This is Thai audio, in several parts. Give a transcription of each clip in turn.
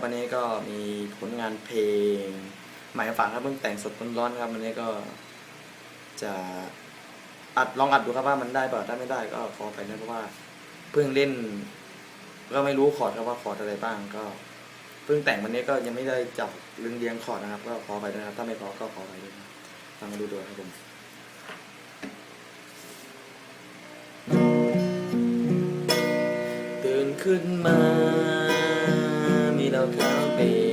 ครับวันนี้ก็มีผลงานเพลงใหม่ฝากครับเพิ่งแต่งสดร้อนๆครับวันนี้ก็จะอัดลองอัดดูครับว่ามันได้เปล่าถ้าไม่ได้ก็ขอไปนะเพราะว่าเพิ่งเล่น ก็ไม่รู้คอร์ดครับว่าคอร์ดอะไรบ้างก็เพิ่งแต่งวันนี้ก็ยังไม่ได้จับเรียงเรียงคอร์ดนะครับ ก็ขอไปด้วยนะครับถ้าไม่พอก็ขอไปด้วยนะฟังดูดูครับผมตื่นขึ้นมา มีเร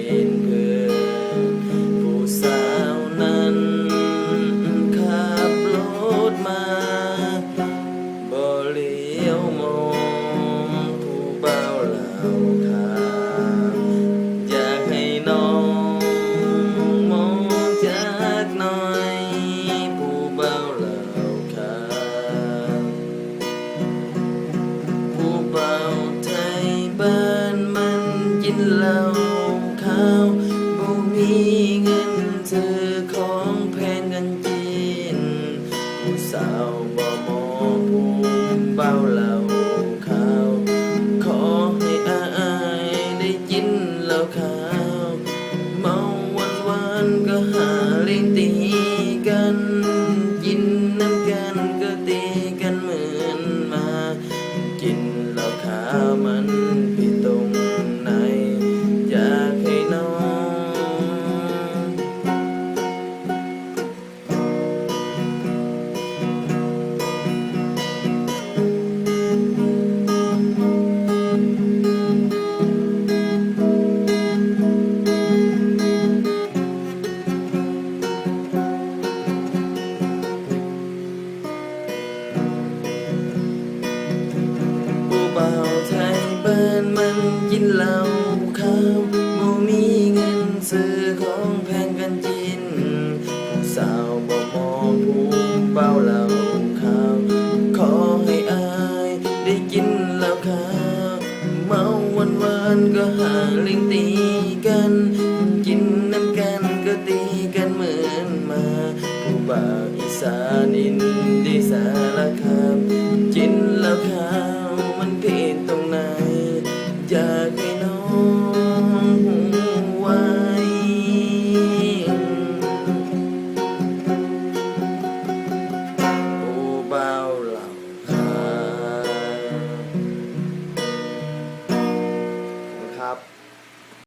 กินเหล้าขาวบ่มีเงินซื้อของแพงกันกินผู้สาวบ่มองผู้เบาเหล้าขาวขอให้อายได้กินเหล้าขาวเมาวันวันก็หาเลี้ยงตีกันกินน้ำกันก็ตีกันเหมือนมา กินเหล้าขาวมัน เหล้าขาบ่มีเงินซื้อของแพงกันกินผู้สาวบ่มองผู้เบาเหล้าขาขอให้อายได้กินเหล้าขาวเมาวันวันก็หาเล่งตีกัน กินน้ำกันก็ตีกันเหมือนมา ผู้บ่าวอีสานอิน